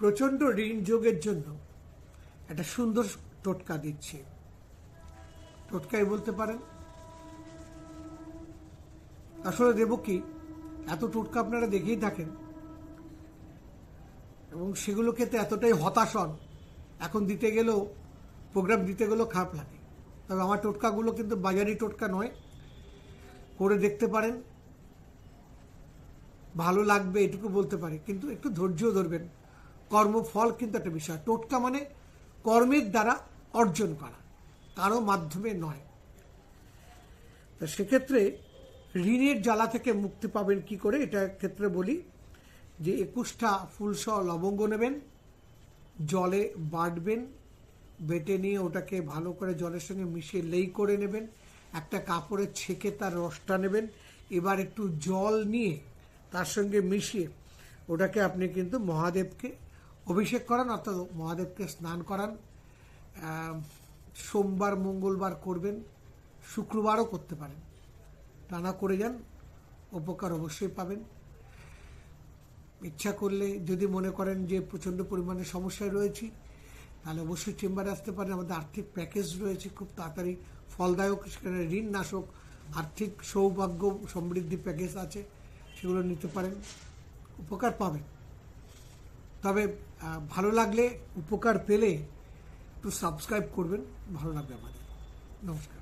প্রচণ্ড ঋণ যোগের জন্য একটা সুন্দর টোটকা দিচ্ছি। টোটকাই বলতে পারেন, আসলে দেব কি, এত টোটকা আপনারা দেখেই থাকেন। এবং সেগুলো খেতে এতটাই হতাশ হন, এখন দিতে গেলেও, প্রোগ্রাম দিতে গেলেও খারাপ লাগে। তবে আমার টোটকাগুলো কিন্তু বাজারি টোটকা নয়, করে দেখতে পারেন। ভালো লাগবে এটুকু বলতে পারি, কিন্তু একটু ধৈর্য ধরবেন। কর্মফল কিন্তু একটা বিষয়। টোটকা মানে কর্মের দ্বারা অর্জন করা, কারও মাধ্যমে নয়। তা সেক্ষেত্রে ঋণের জ্বালা থেকে মুক্তি পাবেন কি করে? এটা ক্ষেত্রে বলি যে একুশটা ফুলসহ লবঙ্গ নেবেন, জলে বাটবেন, বেটে নিয়ে ওটাকে ভালো করে জলের সঙ্গে মিশিয়ে লেই করে নেবেন, একটা কাপড়ে ছেঁকে তার রসটা নেবেন, এবার একটু জল নিয়ে তার সঙ্গে মিশিয়ে ওটাকে আপনি কিন্তু মহাদেবকে অভিষেক করান, অর্থাৎ মহাদেবকে স্নান করান। সোমবার, মঙ্গলবার করবেন, শুক্রবারও করতে পারেন। টানা করে যান, উপকার অবশ্যই পাবেন। ইচ্ছা করলে যদি মনে করেন যে প্রচণ্ড পরিমাণে সমস্যায় রয়েছি, তাহলে অবশ্যই চেম্বারে আসতে পারেন। আমাদের আর্থিক প্যাকেজ রয়েছে, খুব তাড়াতাড়ি ফলদায়ক, সেখানে ঋণ নাশক আর্থিক সৌভাগ্য সমৃদ্ধি প্যাকেজ আছে, সেগুলো নিতে পারেন, উপকার পাবেন। তবে ভালো লাগলে উপকার পেলে একটু সাবস্ক্রাইব করবেন ভালো লাগবে আমাদের। নমস্কার।